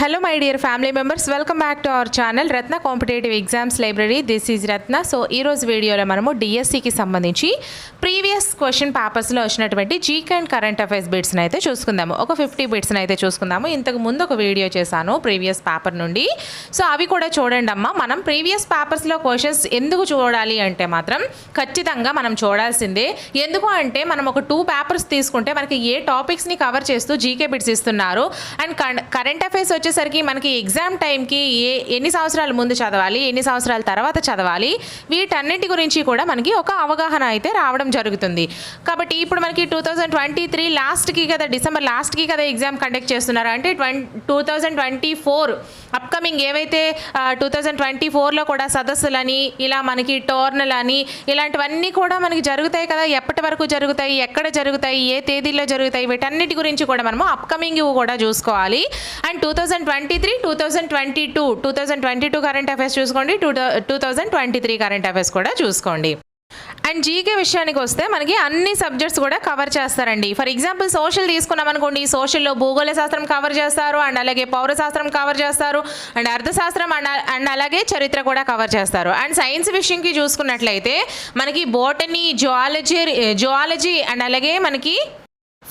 Hello my dear family members welcome back to our channel Ratna competitive exams library this is Ratna so ఈ రోజు వీడియోలో మనము డిఎస్సికి సంబంధించి ప్రీవియస్ క్వశ్చన్ పేపర్స్లో వచ్చినటువంటి జీక్ అండ్ కరెంట్ అఫైర్స్ బిట్స్ని అయితే చూసుకుందాము. ఒక ఫిఫ్టీ బిట్స్ని అయితే చూసుకుందాము. ఇంతకు ముందు ఒక వీడియో చేశాను ప్రీవియస్ పేపర్ నుండి. సో అవి కూడా చూడండి అమ్మా. మనం ప్రీవియస్ పేపర్స్లో క్వశ్చన్స్ ఎందుకు చూడాలి అంటే మాత్రం ఖచ్చితంగా మనం చూడాల్సిందే. ఎందుకు అంటే మనం ఒక టూ పేపర్స్ తీసుకుంటే మనకి ఏ టాపిక్స్ని కవర్ చేస్తూ జీకే బిట్స్ ఇస్తున్నారు? అండ్ కరెంట్ అఫైర్స్ వచ్చేసరికి మనకి ఎగ్జామ్ టైంకి ఏ ఎన్ని సంవత్సరాల ముందు చదవాలి ఎన్ని సంవత్సరాల తర్వాత చదవాలి వీటన్నిటి గురించి కూడా మనకి ఒక అవగాహన అయితే రావడం జరుగుతుంది. కాబట్టి ఇప్పుడు మనకి టూ థౌజండ్ ట్వంటీ త్రీ లాస్ట్కి కదా డిసెంబర్ లాస్ట్కి కదా ఎగ్జామ్ కండక్ట్ చేస్తున్నారు. అంటే two thousand twenty four upcoming ఏవైతే టూ థౌజండ్ ట్వంటీ ఫోర్లో కూడా సదస్సులని ఇలా మనకి టోర్నలని ఇలాంటివన్నీ కూడా మనకి జరుగుతాయి కదా. ఎప్పటి వరకు జరుగుతాయి ఎక్కడ జరుగుతాయి ఏ తేదీలో జరుగుతాయి వీటన్నిటి గురించి కూడా మనము అప్కమింగ్ కూడా చూసుకోవాలి. And two thousand twenty three two thousand twenty two two thousand twenty two current affairs చూసుకోండి. Two two thousand twenty three current affairs కూడా చూసుకోండి. అండ్ జీకే విషయానికి వస్తే మనకి అన్ని సబ్జెక్ట్స్ కూడా కవర్ చేస్తారండి. ఫర్ ఎగ్జాంపుల్ సోషల్ తీసుకున్నాం అనుకోండి. సోషల్లో భూగోళ శాస్త్రం కవర్ చేస్తారు. అండ్ అలాగే పౌరశాస్త్రం కవర్ చేస్తారు. అండ్ అర్థశాస్త్రం అండ్ అండ్ అలాగే చరిత్ర కూడా కవర్ చేస్తారు. అండ్ సైన్స్ విషయంకి చూసుకున్నట్లయితే మనకి బోటనీ జువాలజీ జువాలజీ అండ్ అలాగే మనకి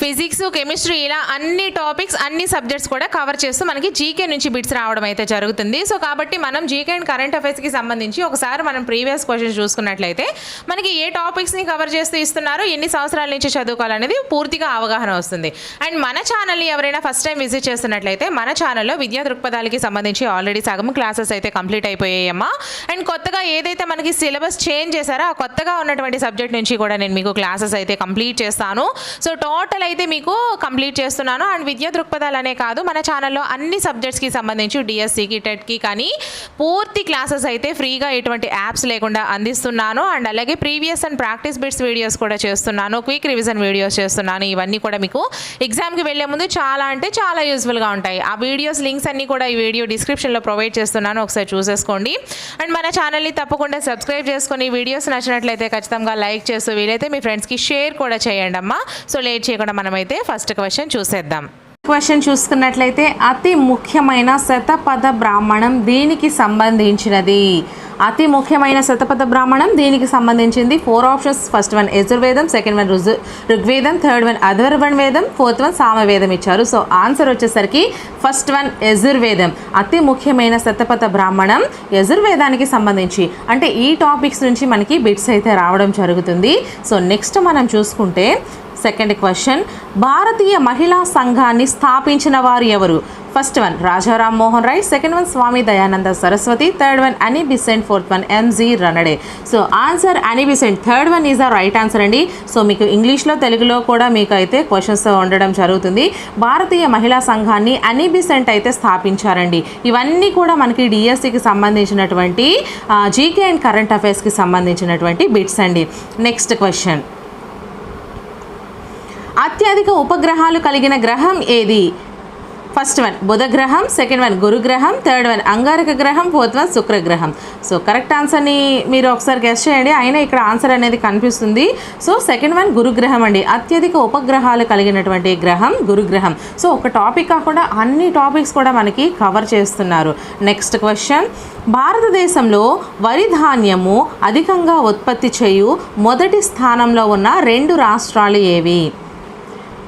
ఫిజిక్స్ కెమిస్ట్రీ ఇలా అన్ని టాపిక్స్ అన్ని సబ్జెక్ట్స్ కూడా కవర్ చేస్తూ మనకి జీకే నుంచి బిట్స్ రావడం అయితే జరుగుతుంది. సో కాబట్టి మనం జీకే అండ్ కరెంట్ అఫైర్స్కి సంబంధించి ఒకసారి మనం ప్రీవియస్ క్వశ్చన్స్ చూసుకున్నట్లయితే మనకి ఏ టాపిక్స్ని కవర్ చేస్తూ ఇస్తున్నారు ఎన్ని సంవత్సరాల నుంచి చదువుకోవాలనేది పూర్తిగా అవగాహన వస్తుంది. అండ్ మన ఛానల్ని ఎవరైనా ఫస్ట్ టైం విజిట్ చేస్తున్నట్లయితే మన ఛానల్లో విద్యా దృక్పథాలకి సంబంధించి ఆల్రెడీ సగం క్లాసెస్ అయితే కంప్లీట్ అయిపోయాయమ్మా అండ్ కొత్తగా ఏదైతే మనకి సిలబస్ చేంజ్ చేశారో ఆ కొత్తగా ఉన్నటువంటి సబ్జెక్ట్ నుంచి కూడా నేను మీకు క్లాసెస్ అయితే కంప్లీట్ చేస్తాను. సో టోటల్ అయితే మీకు కంప్లీట్ చేస్తున్నాను. అండ్ విద్యా దృక్పథాలు అనే కాదు మన ఛానల్లో అన్ని సబ్జెక్ట్స్కి సంబంధించి డిఎస్సికి టెట్కి కానీ పూర్తి క్లాసెస్ అయితే ఫ్రీగా ఎటువంటి యాప్స్ లేకుండా అందిస్తున్నాను. అండ్ అలాగే previous and practice bits videos కూడా చేస్తున్నాను. క్విక్ రివిజన్ వీడియోస్ చేస్తున్నాను. ఇవన్నీ కూడా మీకు ఎగ్జామ్కి వెళ్ళే ముందు చాలా అంటే చాలా యూస్ఫుల్గా ఉంటాయి. ఆ వీడియోస్ లింక్స్ అన్నీ కూడా ఈ వీడియో డిస్క్రిప్షన్లో ప్రొవైడ్ చేస్తున్నాను. ఒకసారి చూసేసుకోండి. అండ్ మన ఛానల్ని తప్పకుండా సబ్స్క్రైబ్ చేసుకొని వీడియోస్ నచ్చినట్లయితే ఖచ్చితంగా లైక్ చేస్తూ వీలైతే మీ ఫ్రెండ్స్కి షేర్ కూడా చేయండి అమ్మా. సో లేట్ చేయకుండా మనమైతే ఫస్ట్ క్వశ్చన్ చూసేద్దాం. క్వశ్చన్ చూసుకున్నట్లయితే అతి ముఖ్యమైన శతపథ బ్రాహ్మణం దీనికి సంబంధించినది? అతి ముఖ్యమైన శతపథ బ్రాహ్మణం దీనికి సంబంధించింది? ఫోర్ ఆప్షన్స్ ఫస్ట్ వన్ యజుర్వేదం. సెకండ్ వన్ రుజు ఋగ్వేదం. థర్డ్ వన్ అధర్వణ వేదం. ఫోర్త్ వన్ సామవేదం ఇచ్చారు. సో ఆన్సర్ వచ్చేసరికి ఫస్ట్ వన్ యజుర్వేదం. అతి ముఖ్యమైన శతపథ బ్రాహ్మణం యజుర్వేదానికి సంబంధించి. అంటే ఈ టాపిక్స్ నుంచి మనకి బిట్స్ అయితే రావడం జరుగుతుంది. సో నెక్స్ట్ మనం చూసుకుంటే సెకండ్ క్వశ్చన్ భారతీయ మహిళా సంఘాన్ని స్థాపించిన వారు ఎవరు? First one Rajaram Mohan Roy. Second one Swami Dayananda Saraswati. Third one Annie Besant fourth one MG Ranade so answer Annie Besant third one is the right answer అండి. So మీకు ఇంగ్లీష్లో తెలుగులో కూడా మీకు అయితే క్వశ్చన్స్ ఉండడం జరుగుతుంది. భారతీయ మహిళా సంఘాన్ని అని బిసెంట్ అయితే స్థాపించారండి. ఇవన్నీ కూడా మనకి డిఎస్సికి సంబంధించినటువంటి జీకే అండ్ కరెంట్ అఫైర్స్కి సంబంధించినటువంటి బిట్స్ అండి. నెక్స్ట్ క్వశ్చన్ అత్యధిక ఉపగ్రహాలు కలిగిన గ్రహం ఏది? ఫస్ట్ వన్ బుధ గ్రహం సెకండ్ వన్ గురుగ్రహం. థర్డ్ వన్ అంగారక గ్రహం. ఫోర్త్ వన్ శుక్రగ్రహం. సో కరెక్ట్ ఆన్సర్ని మీరు ఒకసారి గెస్ట్ చేయండి. అయినా ఇక్కడ ఆన్సర్ అనేది కనిపిస్తుంది. సో సెకండ్ వన్ గురుగ్రహం అండి. అత్యధిక ఉపగ్రహాలు కలిగినటువంటి గ్రహం గురుగ్రహం. సో ఒక టాపిక్ కాకుండా అన్ని టాపిక్స్ కూడా మనకి కవర్ చేస్తున్నారు. నెక్స్ట్ క్వశ్చన్ భారతదేశంలో వరి ధాన్యము అధికంగా ఉత్పత్తి చేయు మొదటి స్థానంలో ఉన్న రెండు రాష్ట్రాలు ఏవి?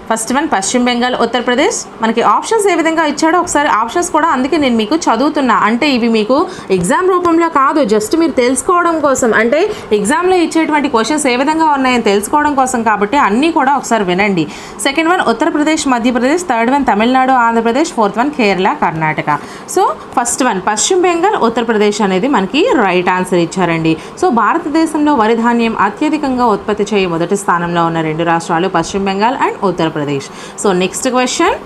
ఫస్ట్ వన్ పశ్చిమ బెంగాల్ ఉత్తరప్రదేశ్ మనకి ఆప్షన్స్ ఏ విధంగా ఇచ్చాడో ఒకసారి ఆప్షన్స్ కూడా అందుకే నేను మీకు చదువుతున్నా. అంటే ఇవి మీకు ఎగ్జామ్ రూపంలో కాదు జస్ట్ మీరు తెలుసుకోవడం కోసం. అంటే ఎగ్జామ్లో ఇచ్చేటువంటి క్వశ్చన్స్ ఏ విధంగా ఉన్నాయని తెలుసుకోవడం కోసం కాబట్టి అన్నీ కూడా ఒకసారి వినండి. Second one Uttar Pradesh Madhya Pradesh third one Tamil Nadu Andhra Pradesh fourth one Kerala Karnataka. So first one Paschim Bengal Uttar Pradesh అనేది మనకి రైట్ ఆన్సర్ ఇచ్చారండి. సో భారతదేశంలో వరి ధాన్యం అత్యధికంగా ఉత్పత్తి చేయ మొదటి స్థానంలో ఉన్న రెండు రాష్ట్రాలు Paschim Bengal and Uttar Pradesh so next question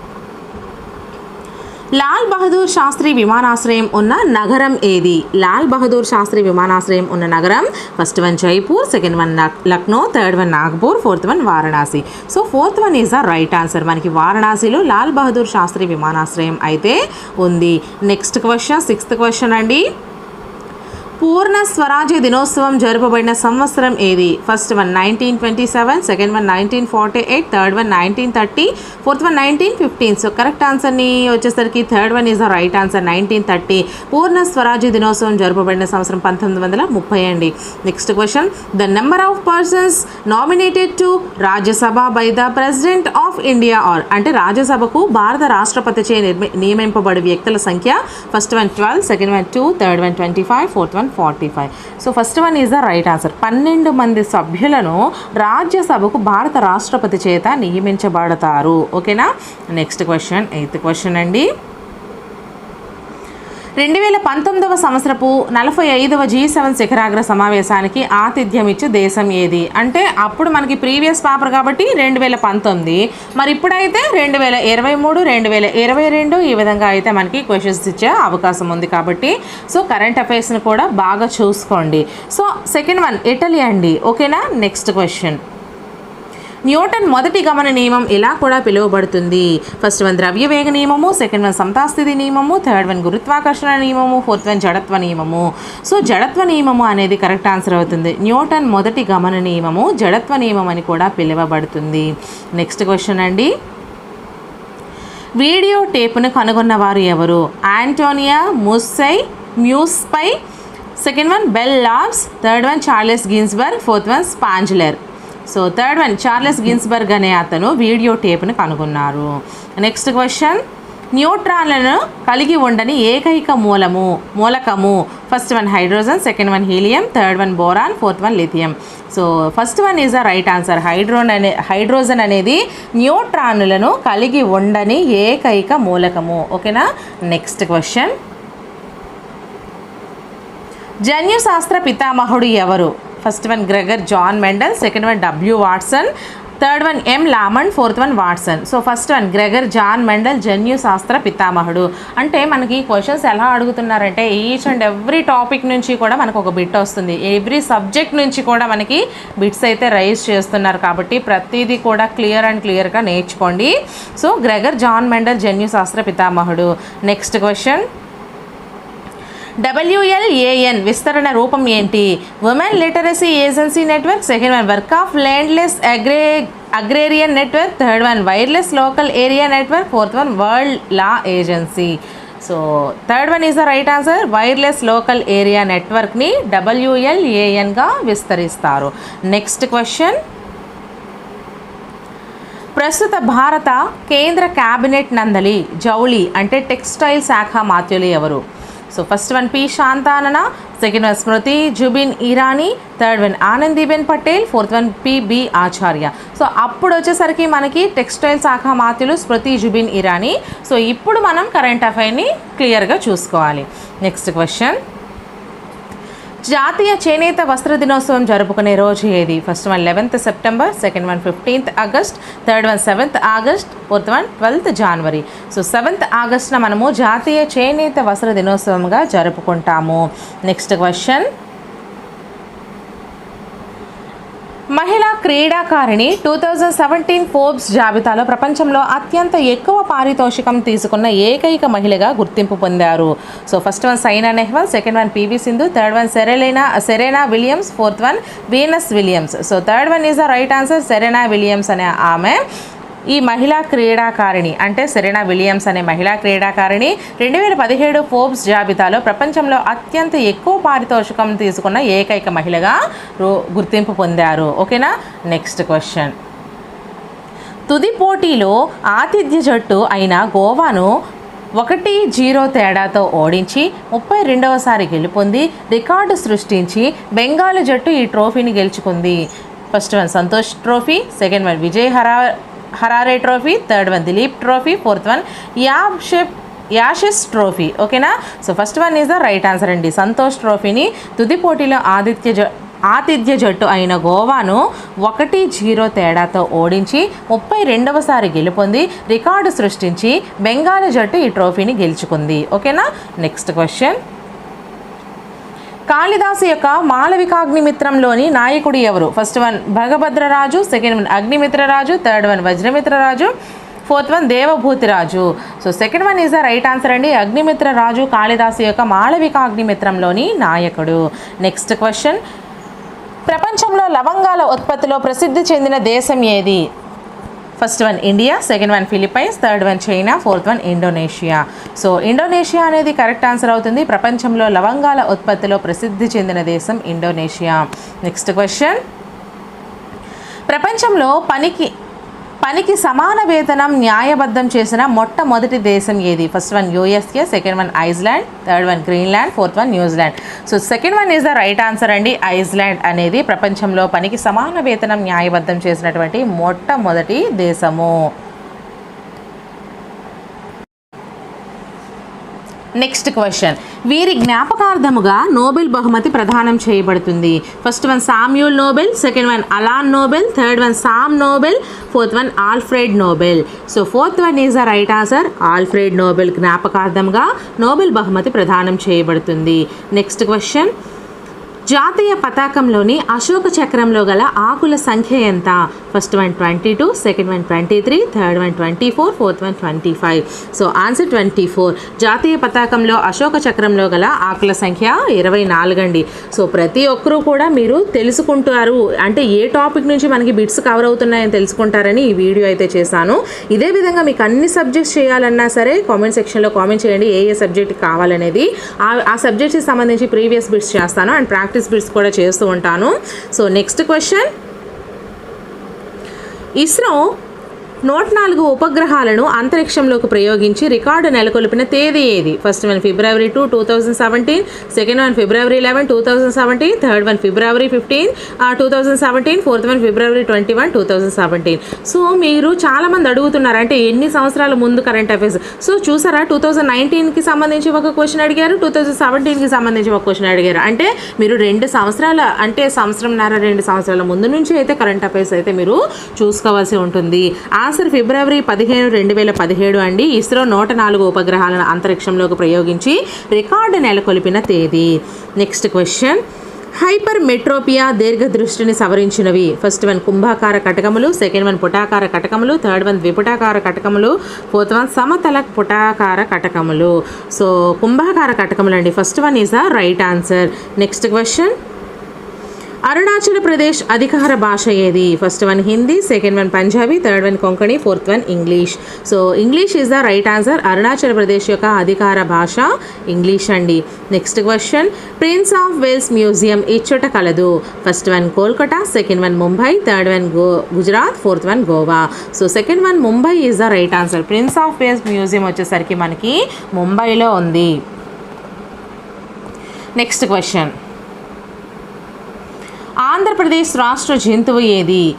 Lal Bahadur Shastri విమానాశ్రయం ఉన్న నగరం ఏది? లాల్ బహదూర్ శాస్త్రి విమానాశ్రయం ఉన్న నగరం first one Jaipur second one Lucknow third one Nagpur fourth one Varanasi. So fourth one is the right answer మనకి వారణాసిలో లాల్ బహదూర్ శాస్త్రి విమానాశ్రయం అయితే ఉంది. నెక్స్ట్ క్వశ్చన్ సిక్స్త్ క్వశ్చన్ అండి. పూర్ణ స్వరాజ్య దినోత్సవం జరుపబడిన సంవత్సరం ఏది? First one nineteen twenty seven second one nineteen forty eight third one nineteen thirty fourth one nineteen fifteen so correct ఆన్సర్ని వచ్చేసరికి third one is the right answer nineteen thirty పూర్ణ స్వరాజ్య దినోత్సవం జరుపబడిన సంవత్సరం పంతొమ్మిది వందల ముప్పై అండి. Next question the number of persons nominated to Rajya Sabha by the president of India are అంటే రాజ్యసభకు భారత రాష్ట్రపతిచే నిర్మి నియమింపబడే వ్యక్తుల సంఖ్య first one twelve second one two third one twenty five fourth one forty five. So first one is the right answer. పన్నెండు మంది సభ్యులను రాజ్యసభకు భారత రాష్ట్రపతి చేత నియమించబడతారు. ఓకేనా? నెక్స్ట్ క్వశ్చన్ ఎయిత్ క్వశ్చన్ అండి. రెండు వేల పంతొమ్మిదవ సంవత్సరపు నలభై ఐదవ జీ సెవెన్ శిఖరాగ్ర సమావేశానికి ఆతిథ్యం ఇచ్చే దేశం ఏది? అంటే అప్పుడు మనకి ప్రీవియస్ పేపర్ కాబట్టి రెండు వేల పంతొమ్మిది. మరి ఇప్పుడైతే రెండు వేల ఇరవై మూడు రెండు వేల ఇరవై రెండు ఈ విధంగా అయితే మనకి క్వశ్చన్స్ ఇచ్చే అవకాశం ఉంది కాబట్టి సో కరెంట్ అఫైర్స్ని కూడా బాగా చూసుకోండి. సో సెకండ్ వన్ ఇటలీ అండి. ఓకేనా? నెక్స్ట్ క్వశ్చన్ న్యూటన్ మొదటి గమన నియమం ఇలా కూడా పిలువబడుతుంది. ఫస్ట్ వన్ ద్రవ్యవేగ నియమము సెకండ్ వన్ సమతాస్థితి నియమము థర్డ్ వన్ గురుత్వాకర్షణ నియమము ఫోర్త్ వన్ జడత్వ నియమము. సో జడత్వ నియమము అనేది కరెక్ట్ ఆన్సర్ అవుతుంది. న్యూటన్ మొదటి గమన నియమము జడత్వ నియమం అని కూడా పిలువబడుతుంది. నెక్స్ట్ క్వశ్చన్ అండి. వీడియో టేపును కనుగొన్నవారు ఎవరు? యాంటోనియా ముస్సై మ్యూస్పై second one Bell Labs third one Charles Ginsburg fourth one Spangler so third one Charles Ginsburg అనే అతను వీడియో టేప్ను కనుగొన్నారు. నెక్స్ట్ క్వశ్చన్ న్యూట్రాన్లను కలిగి ఉండని ఏకైక మూలము మూలకము. First one hydrogen second one helium third one boron fourth one lithium. So first one is a right answer హైడ్రోన్ అనే hydrogen అనేది న్యూట్రాన్లను కలిగి ఉండని ఏకైక మూలకము. ఓకేనా నెక్స్ట్ క్వశ్చన్ జన్యుశాస్త్ర పితామహుడు ఎవరు? First one Gregor Johann Mendel second one W Watson third one M Lamon fourth one Watson. So first one Gregor Johann Mendel జన్యు శాస్త్ర పితామహుడు. అంటే మనకి క్వశ్చన్స్ ఎలా అడుగుతున్నారంటే ఈచ్ అండ్ ఎవ్రీ టాపిక్ నుంచి కూడా మనకు ఒక బిట్ వస్తుంది. ఎవ్రీ సబ్జెక్ట్ నుంచి కూడా మనకి బిట్స్ అయితే రైజ్ చేస్తున్నారు కాబట్టి ప్రతిదీ కూడా క్లియర్ అండ్ క్లియర్గా నేర్చుకోండి. సో గ్రెగర్ జాన్ మెండల్ జన్యు శాస్త్ర పితామహుడు. నెక్స్ట్ క్వశ్చన్ డబ్ల్యూఎల్ఏఎన్ విస్తరణ రూపం ఏంటి? Women literacy agency network second one work of landless agri agrarian network third one wireless local area network fourth one world law agency so third one is the right answer wireless local area నెట్వర్క్ని డబ్ల్యూఎల్ఏఎన్గా విస్తరిస్తారు. Next question ప్రస్తుత భారత కేంద్ర cabinet నందలి జౌళి అంటే textile శాఖ మాత్యులు ఎవరు? So first one P శాంతానన second one Smriti Zubin Irani third one Anandiben Patel fourth one P B Acharya so అప్పుడు వచ్చేసరికి మనకి టెక్స్టైల్ శాఖ మాత్యులు స్మృతి జుబిన్ ఇరానీ సో ఇప్పుడు మనం కరెంట్ అఫైర్ని క్లియర్గా చూసుకోవాలి. నెక్స్ట్ క్వశ్చన్ జాతీయ చేనేత వస్త్ర దినోత్సవం జరుపుకునే రోజు ఏది? First one eleventh September second one fifteenth August third one seventh August fourth one twelfth January so seventh ఆగస్ట్న మనము జాతీయ చేనేత వస్త్ర దినోత్సవంగా జరుపుకుంటాము. నెక్స్ట్ క్వశ్చన్ మహిళా క్రీడాకారిణి టూ థౌజండ్ సెవెంటీన్ ఫోర్బ్స్ జాబితాలో ప్రపంచంలో అత్యంత ఎక్కువ పారితోషికం తీసుకున్న ఏకైక మహిళగా గుర్తింపు పొందారు. So first one Saina Nehwal second one PV Sindhu third one సెరెలైనా Serena Williams fourth one Venus Williams. So third one is the right answer Serena Williams అనే ఆమె. ఈ మహిళా క్రీడాకారిణి అంటే సెరెనా విలియమ్స్ అనే మహిళా క్రీడాకారిణి రెండు వేల పదిహేడు ఫోర్బ్స్ జాబితాలో ప్రపంచంలో అత్యంత ఎక్కువ పారితోషికం తీసుకున్న ఏకైక మహిళగా రో- గుర్తింపు పొందారు. ఓకేనా? నెక్స్ట్ క్వశ్చన్ తుది పోటీలో ఆతిథ్య జట్టు అయిన గోవాను ఒకటి జీరో తేడాతో ఓడించి ముప్పై రెండవసారి గెలుపొంది రికార్డు సృష్టించి బెంగాల్ జట్టు ఈ ట్రోఫీని గెలుచుకుంది. First one Santosh trophy second one Vijay హరా Harare trophy third one Dilip trophy fourth one యాషెప్ Ashes trophy ఓకేనా so first one is the right answer అండి. సంతోష్ ట్రోఫీని తుది పోటీలో ఆదిత్య జ ఆతిథ్య జట్టు అయిన గోవాను ఒకటి జీరో తేడాతో ఓడించి ముప్పై రెండవసారి గెలుపొంది రికార్డు సృష్టించి బెంగాల్ జట్టు ఈ ట్రోఫీని గెలుచుకుంది. ఓకేనా నెక్స్ట్ క్వశ్చన్ కాళిదాసు యొక్క మాళవికాగ్నిమిత్రంలోని నాయకుడు ఎవరు? First one Bhagabhadraraju second one Agnimitraraju third one Vajramitraraju fourth one Devabhuti Raju so second one is the right answer అండి. అగ్నిమిత్ర రాజు కాళిదాసు యొక్క మాళవికాగ్నిమిత్రంలోని నాయకుడు. నెక్స్ట్ క్వశ్చన్ ప్రపంచంలో లవంగాల ఉత్పత్తిలో ప్రసిద్ధి చెందిన దేశం ఏది? First one India second one Philippines third one China fourth one Indonesia. So Indonesia అనేది కరెక్ట్ ఆన్సర్ అవుతుంది. ప్రపంచంలో లవంగాల ఉత్పత్తిలో ప్రసిద్ధి చెందిన దేశం ఇండోనేషియా. Next question. ప్రపంచంలో పనికి పనికి సమాన వేతనం న్యాయబద్ధం చేసిన మొట్టమొదటి దేశం ఏది? First one USA second one Iceland third one Greenland fourth one New Zealand so second one is the right answer అండి. ఐస్లాండ్ అనేది ప్రపంచంలో పనికి సమాన వేతనం న్యాయబద్ధం చేసినటువంటి మొట్టమొదటి దేశము. నెక్స్ట్ క్వశ్చన్ వీరి జ్ఞాపకార్థముగా నోబెల్ బహుమతి ప్రదానం చేయబడుతుంది. First one Samuel Nobel. Second one Alan Nobel. Third one Sam Nobel. Fourth one Alfred Nobel. So fourth one is the right answer Alfred Nobel జ్ఞాపకార్థంగా Nobel బహుమతి ప్రదానం చేయబడుతుంది. నెక్స్ట్ క్వశ్చన్ జాతీయ పతాకంలోని అశోక చక్రంలో గల ఆకుల సంఖ్య ఎంత? First one twenty two second one twenty three third one twenty four fourth one twenty five so answer twenty four జాతీయ పతాకంలో అశోక చక్రంలో గల ఆకుల సంఖ్య ఇరవై నాలుగు అండి. సో ప్రతి ఒక్కరూ కూడా మీరు తెలుసుకుంటారు. అంటే ఏ టాపిక్ నుంచి మనకి బిట్స్ కవర్ అవుతున్నాయని తెలుసుకుంటారని ఈ వీడియో అయితే చేశాను. ఇదే విధంగా మీకు అన్ని సబ్జెక్ట్స్ చేయాలన్నా సరే కామెంట్ సెక్షన్లో కామెంట్ చేయండి ఏ ఏ సబ్జెక్ట్ కావాలనేది. ఆ ఆ సబ్జెక్ట్కి సంబంధించి ప్రీవియస్ బిట్స్ చేస్తాను. అండ్ ప్రాక్టీస్ బిట్స్ కూడా చేస్తూ ఉంటాను. సో నెక్స్ట్ క్వశ్చన్ ఇస్రో నూట నాలుగు ఉపగ్రహాలను అంతరిక్షంలోకి ప్రయోగించి రికార్డు నెలకొల్పిన తేదీ ఏది? First one February two two thousand seventeen second one February eleven two thousand seventeen third one February fifteen two thousand seventeen fourth one February twenty one two thousand seventeen so మీరు చాలామంది అడుగుతున్నారు అంటే ఎన్ని సంవత్సరాల ముందు కరెంట్ అఫైర్స్ సో చూసారా two thousand నైన్టీన్కి సంబంధించి ఒక క్వశ్చన్ అడిగారు టూ థౌజండ్ సెవెంటీన్కి సంబంధించి ఒక క్వశ్చన్ అడిగారు. అంటే మీరు రెండు సంవత్సరాల అంటే సంవత్సరంన్నర రెండు సంవత్సరాల ముందు నుంచి అయితే కరెంట్ అఫైర్స్ అయితే మీరు చూసుకోవాల్సి ఉంటుంది. ఆ ఆన్సర్ ఫిబ్రవరి పదిహేను రెండు వేల పదిహేడు అండి ఇస్రో నూట నాలుగు ఉపగ్రహాలను అంతరిక్షంలోకి ప్రయోగించి రికార్డు నెలకొల్పిన తేదీ. నెక్స్ట్ క్వశ్చన్ హైపర్ మెట్రోపియా దీర్ఘదృష్టిని సవరించినవి. ఫస్ట్ వన్ కుంభాకార కటకములు. సెకండ్ వన్ పుటాకార కటకములు. థర్డ్ వన్ ద్విపుటాకార కటకములు. ఫోర్త్ వన్ సమతల పుటాకార కటకములు. సో కుంభాకార కటకములు అండి first one is the right answer next question Arunachal Pradesh అధికార భాష ఏది? First one Hindi second one Punjabi third one Konkani fourth one English so English is the right answer Arunachal Pradesh యొక్క అధికార భాష English అండి. Next question Prince of Wales museum ఇచ్చోట కలదు. First one Kolkata second one Mumbai third one go Gujarat fourth one Goa so second one Mumbai is the right answer Prince of Wales museum వచ్చేసరికి మనకి ముంబైలో ఉంది. Next question Andhra Pradesh రాష్ట్ర జంతువు ఏది?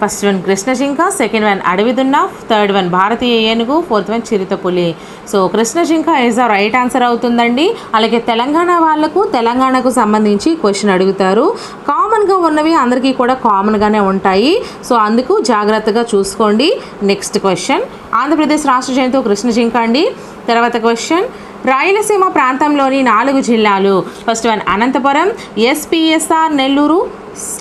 First one కృష్ణజింక second one అడవిదున్న third one భారతీయ ఏనుగు ఫోర్త్ వన్ చిరుతపులి. సో కృష్ణజింక ఈజ్ ద రైట్ ఆన్సర్ అవుతుందండి. అలాగే తెలంగాణ వాళ్ళకు తెలంగాణకు సంబంధించి క్వశ్చన్ అడుగుతారు. కామన్గా ఉన్నవి అందరికీ కూడా కామన్గానే ఉంటాయి. సో అందుకు జాగ్రత్తగా చూసుకోండి. నెక్స్ట్ క్వశ్చన్ ఆంధ్రప్రదేశ్ రాష్ట్ర జంతువు కృష్ణజింక అండి. తర్వాత క్వశ్చన్ రాయలసీమ ప్రాంతంలోని నాలుగు జిల్లాలు. First one Anantapuram SPSR Nellore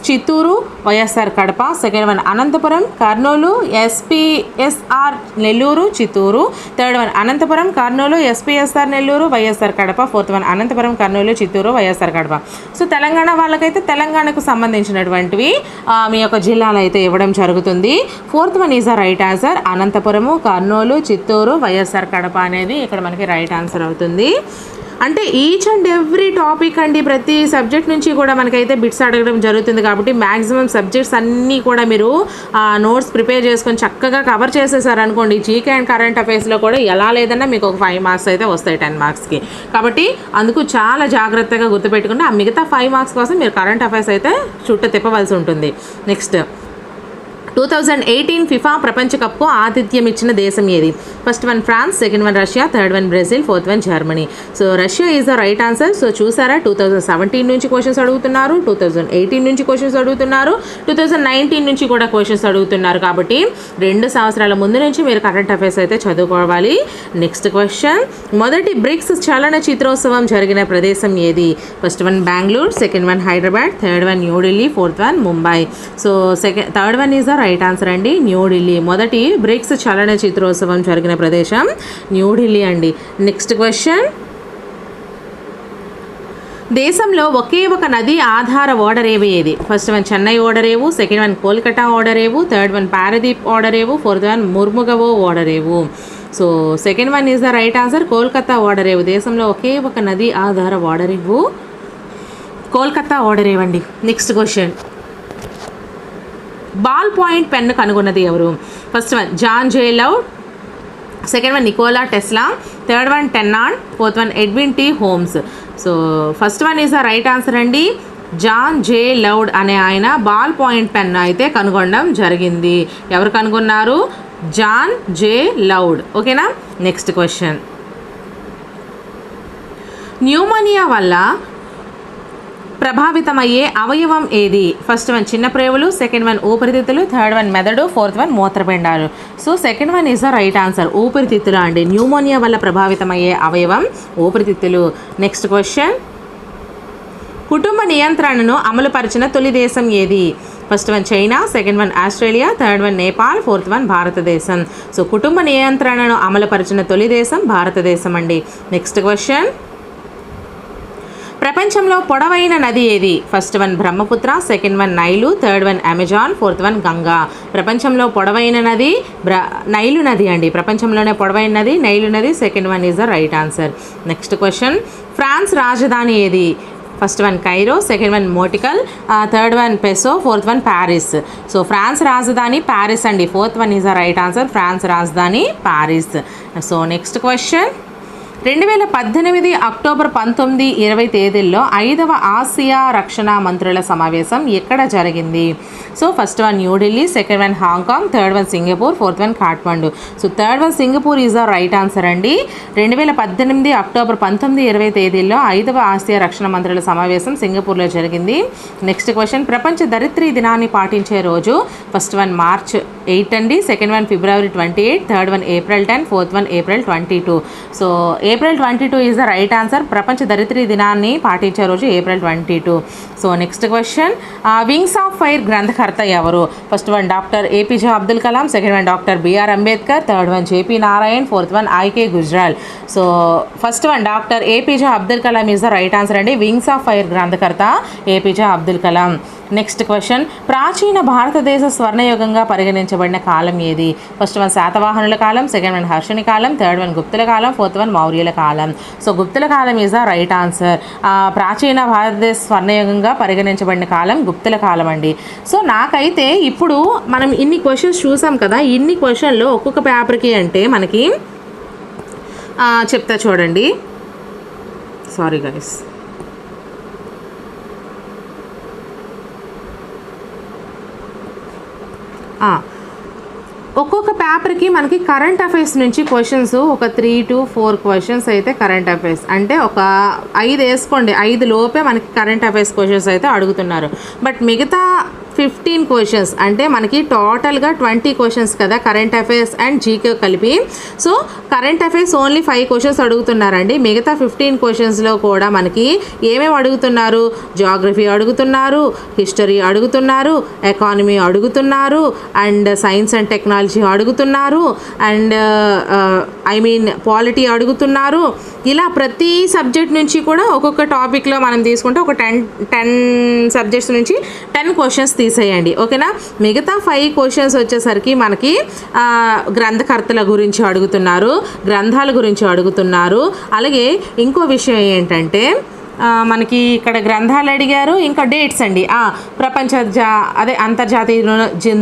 Chittoor YSR Kadapa second one Anantapuram Kurnool SPSR Nellore Chittoor third one Anantapuram Kurnool SPSR Nellore YSR Kadapa fourth one Anantapuram Kurnool Chittoor YSR Kadapa. So Telangana వాళ్ళకైతే తెలంగాణకు సంబంధించినటువంటివి మీ యొక్క జిల్లాలు అయితే ఇవ్వడం జరుగుతుంది. Fourth one is the right answer. Anantapuramu Kurnool Chittoor YSR Kadapa అనేది ఇక్కడ మనకి రైట్ ఆన్సర్ అవుతుంది. అంటే ఈచ్ అండ్ ఎవ్రీ టాపిక్ అండి ప్రతి సబ్జెక్ట్ నుంచి కూడా మనకైతే బిట్స్ అడగడం జరుగుతుంది కాబట్టి మ్యాక్సిమం సబ్జెక్ట్స్ అన్నీ కూడా మీరు నోట్స్ ప్రిపేర్ చేసుకొని చక్కగా కవర్ చేసేసారనుకోండి జీకే అండ్ కరెంట్ అఫైర్స్లో కూడా ఎలా లేదన్నా మీకు ఒక ఫైవ్ మార్క్స్ అయితే వస్తాయి టెన్ మార్క్స్కి కాబట్టి అందుకు చాలా జాగ్రత్తగా గుర్తుపెట్టుకుంటే ఆ మిగతా ఫైవ్ మార్క్స్ కోసం మీరు కరెంట్ అఫైర్స్ అయితే చుట్టూ తిప్పవలసి ఉంటుంది. Next two thousand eighteen FIFA ప్రపంచ కప్కు ఆతిథ్యం ఇచ్చిన దేశం ఏది? First one France second one Russia third one Brazil fourth one Germany so Russia is the right answer so చూసారా? టూ థౌజండ్ సెవెంటీన్ నుంచి క్వశ్చన్స్ అడుగుతున్నారు. టూ థౌజండ్ ఎయిటీన్ నుంచి క్వశ్చన్స్ అడుగుతున్నారు. టూ థౌజండ్ నైన్టీన్ నుంచి కూడా క్వశ్చన్స్ అడుగుతున్నారు. కాబట్టి రెండు సంవత్సరాల ముందు నుంచి మీరు కరెంట్ అఫైర్స్ అయితే చదువుకోవాలి. నెక్స్ట్ క్వశ్చన్ మొదటి బ్రిక్స్ చలన చిత్రోత్సవం జరిగిన ప్రదేశం ఏది? First one Bengaluru second one Hyderabad third one New Delhi fourth one Mumbai so second third one is the right answer అండి న్యూఢిల్లీ. మొదటి బ్రిక్స్ చలన చిత్రోత్సవం జరిగిన ప్రదేశం న్యూఢిల్లీ అండి. Next question. దేశంలో ఒకే ఒక నది ఆధార ఓడరేవు ఏది? ఫస్ట్ వన్ చెన్నై ఓడరేవు సెకండ్ వన్ కోల్కతా ఓడరేవు థర్డ్ వన్ పారదీప్ ఓడరేవు ఫోర్త్ వన్ ముర్ముగవో ఓడరేవు. So second one is the right answer Kolkata ఓడరేవు. దేశంలో ఒకే ఒక నది ఆధార ఓడరేవు. Kolkata ఓడరేవండి next question. Ball point pen కనుగొన్నది ఎవరు? First one John J Love. Second one Nikola Tesla. Third one Tennon. Fourth one Edwin T Holmes. So first one is the right answer అండి. జాన్ జే లౌడ్ అనే ఆయన ball point pen అయితే కనుగొనడం జరిగింది. ఎవరు కనుగొన్నారు? జాన్ జే లౌడ్ ఓకేనా next question pneumonia వల్ల ప్రభావితమయ్యే అవయవం ఏది? ఫస్ట్ వన్ చిన్న ప్రేవులు సెకండ్ వన్ ఊపిరితిత్తులు థర్డ్ వన్ మెదడు ఫోర్త్ వన్ మూత్రపిండాలు. So second one is the right answer ఊపిరితిత్తులు అండి. న్యూమోనియా వల్ల ప్రభావితమయ్యే అవయవం ఊపిరితిత్తులు. నెక్స్ట్ క్వశ్చన్ కుటుంబ నియంత్రణను అమలుపరిచిన తొలి దేశం ఏది? First one China second one Australia third one Nepal fourth one Bharatadesam. So కుటుంబ నియంత్రణను అమలుపరిచిన తొలి దేశం భారతదేశం అండి. నెక్స్ట్ క్వశ్చన్ ప్రపంచంలో పొడవైన నది ఏది? First one Brahmaputra second one Nile third one Amazon fourth one Ganga ప్రపంచంలో పొడవైన నది బ్ర నైలు నది అండి. ప్రపంచంలోనే పొడవైన నది నైలు నది second one is the right answer next question France రాజధాని ఏది? First one Cairo second one metical third one peso fourth one Paris so France రాజధాని ప్యారిస్ అండి. Fourth one is the right answer France రాజధాని Paris so next question రెండు వేల పద్దెనిమిది October పంతొమ్మిది ఇరవై తేదీల్లో ఐదవ ఆసియా రక్షణ మంత్రుల సమావేశం ఎక్కడ జరిగింది? So first one New Delhi second one Hong Kong third one Singapore fourth one Kathmandu so third one Singapore is the right answer అండి. రెండు వేల పద్దెనిమిది అక్టోబర్ పంతొమ్మిది ఇరవై తేదీల్లో ఐదవ ఆసియా రక్షణ మంత్రుల సమావేశం సింగపూర్లో జరిగింది. నెక్స్ట్ క్వశ్చన్ ప్రపంచ దరిత్రీ దినాన్ని పాటించే రోజు ఫస్ట్ వన్ మార్చ్ ఎయిట్ అండి second one February twenty eight third one April ten fourth one April twenty two. So April twenty two is the right answer. ప్రపంచ దరిత్రీ దినాన్ని పాటించే రోజు April twenty two. So next question. Wings of fire గ్రంథకర్త ఎవరు? First one doctor APJ Abdul Kalam second one doctor BR Ambedkar third one JP Narayan fourth one IK Gujral. So first one doctor APJ Abdul Kalam is the right answer అండి. Wings of fire గ్రంథకర్త APJ Abdul Kalam. Next question ప్రాచీన భారతదేశ స్వర్ణయుగంగా పరిగణించబడిన కాలం ఏది? First one శాతవాహనుల కాలం సెకండ్ వన్ హర్షుని కాలం థర్డ్ వన్ గుప్తుల కాలం ఫోర్త్ వన్ మౌర్యుల కాలం. సో గుప్తుల కాలం ఈజ్ ద రైట్ ఆన్సర్ ప్రాచీన భారతదేశ స్వర్ణయుగంగా పరిగణించబడిన కాలం గుప్తుల కాలం అండి. సో నాకైతే ఇప్పుడు మనం ఇన్ని క్వశ్చన్స్ చూసాం కదా ఇన్ని క్వశ్చన్లు ఒక్కొక్క పేపర్కి అంటే మనకి చెప్తా చూడండి. సారీ గైస్ ఒక్కొక్క పేపర్కి మనకి కరెంట్ అఫైర్స్ నుంచి క్వశ్చన్స్ ఒక త్రీ టు ఫోర్ క్వశ్చన్స్ అయితే కరెంట్ అఫైర్స్. అంటే ఒక ఐదు వేసుకోండి. ఐదు లోపే మనకి కరెంట్ అఫైర్స్ క్వశ్చన్స్ అయితే అడుగుతున్నారు. బట్ మిగతా ఫిఫ్టీన్ క్వశ్చన్స్ అంటే మనకి టోటల్గా ట్వంటీ క్వశ్చన్స్ కదా కరెంట్ అఫైర్స్ అండ్ జీకే కలిపి. So current affairs only five questions అడుగుతున్నారండి. మిగతా ఫిఫ్టీన్ క్వశ్చన్స్లో కూడా మనకి ఏమేమి అడుగుతున్నారు? జాగ్రఫీ అడుగుతున్నారు హిస్టరీ అడుగుతున్నారు ఎకానమీ అడుగుతున్నారు అండ్ సైన్స్ అండ్ టెక్నాలజీ అడుగుతున్నారు అండ్ ఐ మీన్ పాలిటీ అడుగుతున్నారు. ఇలా ప్రతి సబ్జెక్ట్ నుంచి కూడా ఒక్కొక్క టాపిక్లో మనం తీసుకుంటే ఒక టెన్ టెన్ సబ్జెక్ట్స్ నుంచి టెన్ క్వశ్చన్స్ తీసేయండి. ఓకేనా? మిగతా ఫైవ్ క్వశ్చన్స్ వచ్చేసరికి మనకి గ్రంథకర్తల గురించి అడుగుతున్నారు గ్రంథాల గురించి అడుగుతున్నారు. అలాగే ఇంకో విషయం ఏంటంటే మనకి ఇక్కడ గ్రంథాలు అడిగారు ఇంకా డేట్స్ అండి. ప్రపంచ జా అదే అంతర్జాతీయ దినో-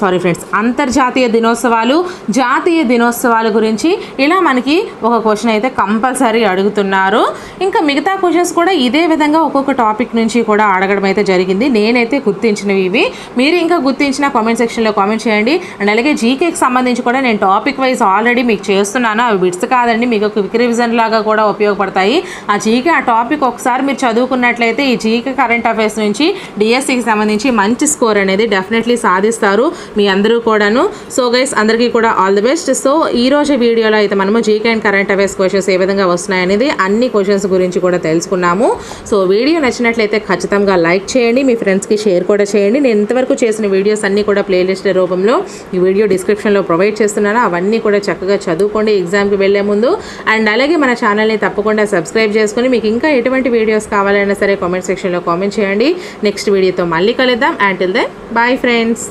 సారీ ఫ్రెండ్స్ అంతర్జాతీయ దినోత్సవాలు జాతీయ దినోత్సవాల గురించి ఇలా మనకి ఒక క్వశ్చన్ అయితే కంపల్సరీ అడుగుతున్నారు. ఇంకా మిగతా క్వశ్చన్స్ కూడా ఇదే విధంగా ఒక్కొక్క టాపిక్ నుంచి కూడా అడగడం అయితే జరిగింది. నేనైతే గుర్తించినవి ఇవి. మీరు ఇంకా గుర్తించిన కామెంట్ సెక్షన్లో కామెంట్ చేయండి. అండ్ అలాగే జీకేకి సంబంధించి కూడా నేను టాపిక్ వైజ్ ఆల్రెడీ మీకు చేస్తున్నాను. అవి బిట్స్ కాదండి మీకు క్విక్ రివిజన్ లాగా కూడా ఉపయోగపడతాయి. ఆ జీకే ఆ టాపిక్ ఒకసారి మీరు చదువుకున్నట్లయితే ఈ జీకే కరెంట్ అఫైర్స్ నుంచి డిఎస్సికి సంబంధించి మంచి స్కోర్ అనేది డెఫినెట్లీ సాధిస్తారు. మీ అందరూ కూడాను. సో గైస్ అందరికీ కూడా ఆల్ ది బెస్ట్ సో ఈ రోజు వీడియోలో అయితే మనము GK and current affairs questions ఏ విధంగా వస్తున్నాయనేది అన్ని క్వశ్చన్స్ గురించి కూడా తెలుసుకున్నాము. సో వీడియో నచ్చినట్లయితే ఖచ్చితంగా లైక్ చేయండి మీ ఫ్రెండ్స్కి షేర్ కూడా చేయండి. నేను ఇంతవరకు చేసిన వీడియోస్ అన్నీ కూడా ప్లేలిస్ట్ రూపంలో ఈ వీడియో డిస్క్రిప్షన్లో ప్రొవైడ్ చేస్తున్నాను. అవన్నీ కూడా చక్కగా చదువుకోండి ఎగ్జామ్కి వెళ్ళే ముందు. అండ్ అలాగే మన ఛానల్ని తప్పకుండా సబ్స్క్రైబ్ చేసుకుని మీకు ఇంకా ఎటువంటి వీడియోస్ కావాలన్నా సరే కామెంట్ సెక్షన్లో కామెంట్ చేయండి. నెక్స్ట్ వీడియోతో మళ్ళీ కలుద్దాం. And till then bye friends